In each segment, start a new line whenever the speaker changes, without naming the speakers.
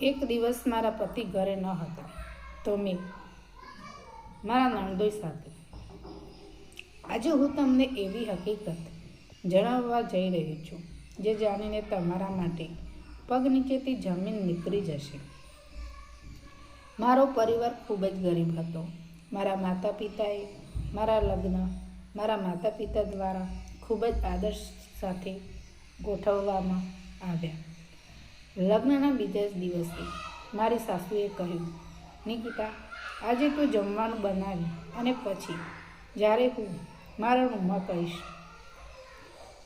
એક દિવસ મારા પતિ ઘરે ન હતા. તો મેં મારા નણદોઈ સાથે. આજે હું તમને એવી હકીકત જણાવવા જઈ રહી છું, જે જાણીને તમારા માટે પગ નીચેથી જમીન નીકળી જશે. મારો પરિવાર ખૂબ જ ગરીબ હતો. મારા માતા પિતાએ મારા લગ્ન, મારા માતા પિતા દ્વારા ખૂબ જ આદર્શ સાથે ગોઠવવામાં આવ્યા. લગ્નના બીજા જ દિવસે મારી સાસુએ કહ્યું, નિકિતા, આજે તું જમવાનું બનાવી અને પછી જ્યારે હું મારા રૂમમાં કહીશ.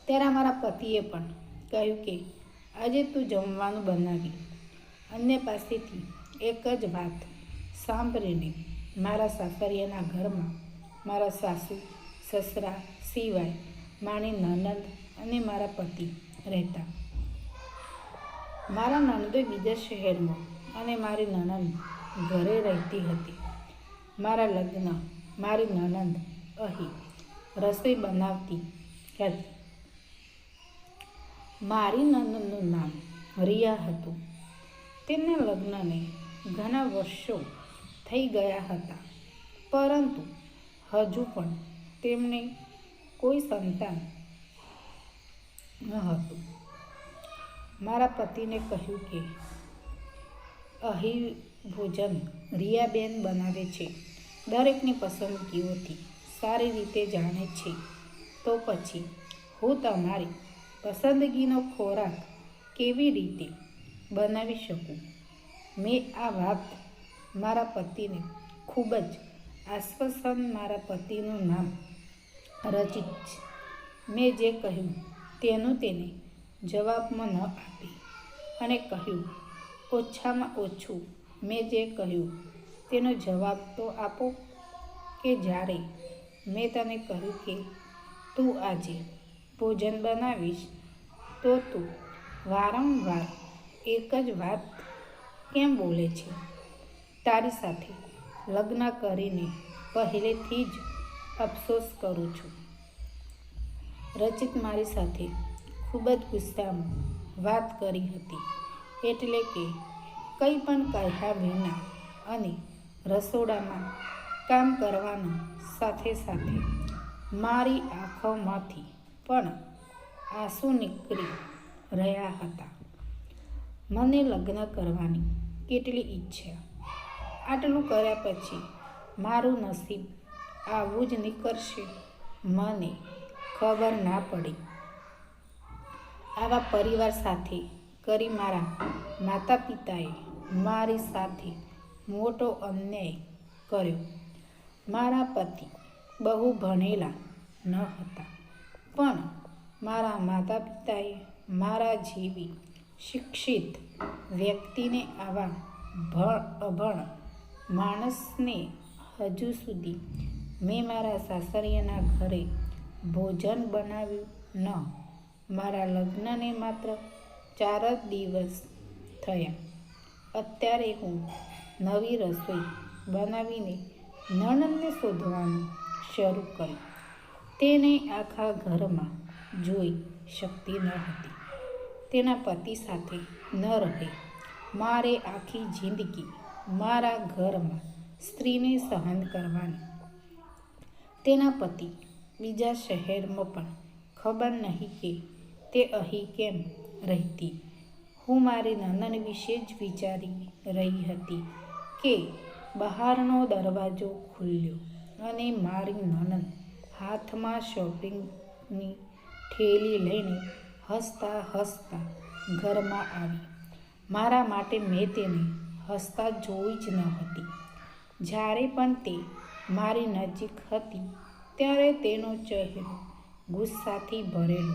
ત્યારે મારા પતિએ પણ કહ્યું કે, આજે તું જમવાનું બનાવી અન્ય પાસેથી એક જ વાત સાંભળીને મારા સાસરિયાના ઘરમાં મારા સાસુ, સસરા સિવાય મારી નનદ અને મારા પતિ રહેતા. મારા નણદોઈ બીજા શહેરમાં અને મારી નણંદ ઘરે રહેતી હતી. મારા લગ્ન મારી નણંદ અહીં રસોઈ બનાવતી હતી. મારી નણંદનું નામ રિયા હતું. તેમના લગ્નને ઘણા વર્ષો થઈ ગયા હતા. પરંતુ હજુ પણ તેમને કોઈ સંતાન ન હતું. મારા પતિને કહ્યું કે, અહીં ભોજન રિયાબેન બનાવે છે. દરેકની પસંદગીઓથી સારી રીતે જાણે છે. તો પછી, હું તમારી પસંદગીનો ખોરાક કેવી રીતે બનાવી શકું? મેં આ વાત મારા પતિને ખૂબ જ આશ્વાસન મારા પતિનું નામ રચિત છે. મેં જે કહ્યું તેનું તેને જવાબમાં ન આપી અને કહ્યું, ઓછામાં ઓછું મેં જે કહ્યું, તેનો જવાબ તો આપો કે જ્યારે મેં તને કહ્યું કે તું આજે ભોજન બનાવીશ, તો તું વારંવાર એક જ વાત કેમ બોલે છે? તારી સાથે લગ્ન કરીને પહેલેથી જ અફસોસ કરું છું. રચિત મારી સાથે ખૂબ જ ગુસ્સામાં વાત કરી હતી. એટલે કે કંઈ પણ કહ્યા વિના અને રસોડામાં કામ કરવાના સાથે સાથે મારી આંખોમાંથી પણ આંસુ નીકળી રહ્યા હતા. મને લગ્ન કરવાની કેટલી ઈચ્છા. આટલું કર્યા પછી મારું નસીબ આવું જ નીકળશે? મને ખબર ના પડી. આવા પરિવાર સાથે કરી મારા માતા પિતાએ મારી સાથે મોટો અન્યાય કર્યો. મારા પતિ બહુ ભણેલા ન હતા, પણ મારા માતા પિતાએ મારા જેવી શિક્ષિત વ્યક્તિને આવા ભણ, અભણ માણસને હજુ સુધી મેં મારા સાસરિયાના ઘરે ભોજન બનાવ્યું ન મારા લગ્નને માત્ર ચાર જ દિવસ થયા. અત્યારે હું નવી રસોઈ બનાવીને નણંદને શોધવાનું શરૂ કર્યું તેને આખા ઘરમાં જોઈ શકતી ન હતી. તેના પતિ સાથે ન રહે. મારે આખી જિંદગી મારા ઘરમાં સ્ત્રીને સહન કરવાની. તેના પતિ બીજા શહેરમાં પણ ખબર નહીં કે તે અહીં કેમ રહેતી? હું મારી નંદન વિશે જ વિચારી રહી હતી કે બહારનો દરવાજો ખુલ્યો અને મારી નનન હાથમાં શોપિંગની ઠેલી લઈને હસતા હસતા ઘરમાં આવી. મારા માટે મેં તેને હસતા જોઈ જ ન હતી. જ્યારે પણ તે મારી નજીક હતી, ત્યારે તેનો ચહેરો ગુસ્સાથી ભરેલો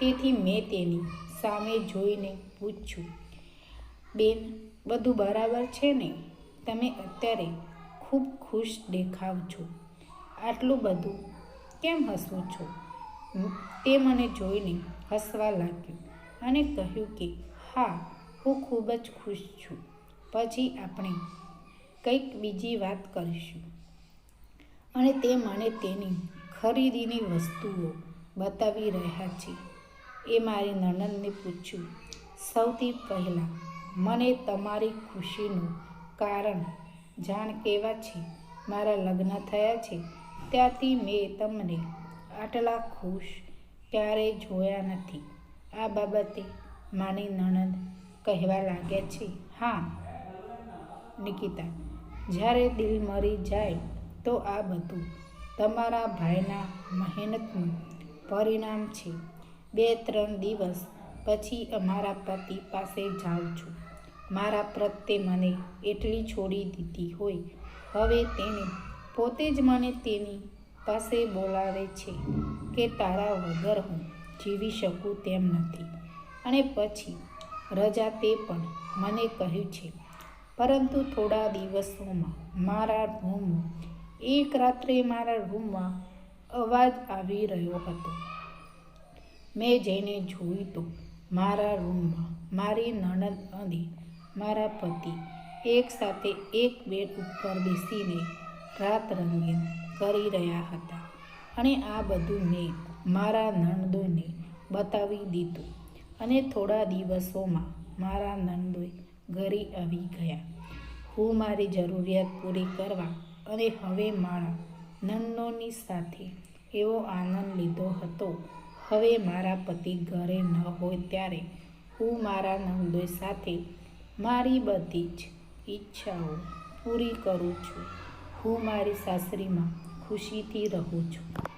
તેથી મેં તેની સામે જોઈને પૂછ્યું, બેન, બધું બરાબર છે ને? તમે અત્યારે ખૂબ ખુશ દેખાવ છો. આટલું બધું કેમ હસવું છો? તે મને જોઈને હસવા લાગ્યું અને કહ્યું કે, હા, હું ખૂબ જ ખુશ છું. પછી આપણે કંઈક બીજી વાત કરીશું. અને તે મને તેની ખરીદીની વસ્તુઓ બતાવી રહ્યા છે. એ મારી નણંદને પૂછ્યું, સૌથી પહેલાં મને તમારી ખુશીનું કારણ જાણ કેવા છે? મારા લગ્ન થયા છે ત્યારથી મેં તમને આટલા ખુશ ક્યારેય જોયા નથી. આ બાબતે માની નણંદ કહેવા લાગ્યા છે, હા, નિકિતા, જ્યારે દિલ મરી જાય તો આ બધું તમારા ભાઈના મહેનતનું પરિણામ છે. બે ત્રણ દિવસ પછી અમારા પતિ પાસે જાઉં છું. મારા પ્રત્યે મને એટલી છોડી દીધી હોય. હવે તેને પોતે જ મને તેની પાસે બોલાવે છે કે તારા વગર હું જીવી શકું તેમ નથી. અને પછી રજા તે પણ મને કહ્યું છે. પરંતુ થોડા દિવસોમાં મારા રૂમમાં એક રાત્રે મારા રૂમમાં અવાજ આવી રહ્યો હતો. મેં જઈને જોયું તો મારા રૂમમાં મારી નણંદ અને મારા પતિ એક સાથે એક બેડ ઉપર બેસીને રાત રંગીન કરી રહ્યા હતા. અને આ બધું મેં મારા નણંદોને બતાવી દીધું અને થોડા દિવસોમાં મારા નણંદોય ઘરે આવી ગયા. હું મારી જરૂરિયાત પૂરી કરવા અને હવે મારા નંદોની સાથે એવો આનંદ લીધો હતો હવે મારા પતિ ઘરે ન હોય ત્યારે હું મારા નંદોય સાથે મારી બધી જ ઈચ્છાઓ પૂરી કરું છું. હું મારી સાસરીમાં ખુશીથી રહું છું.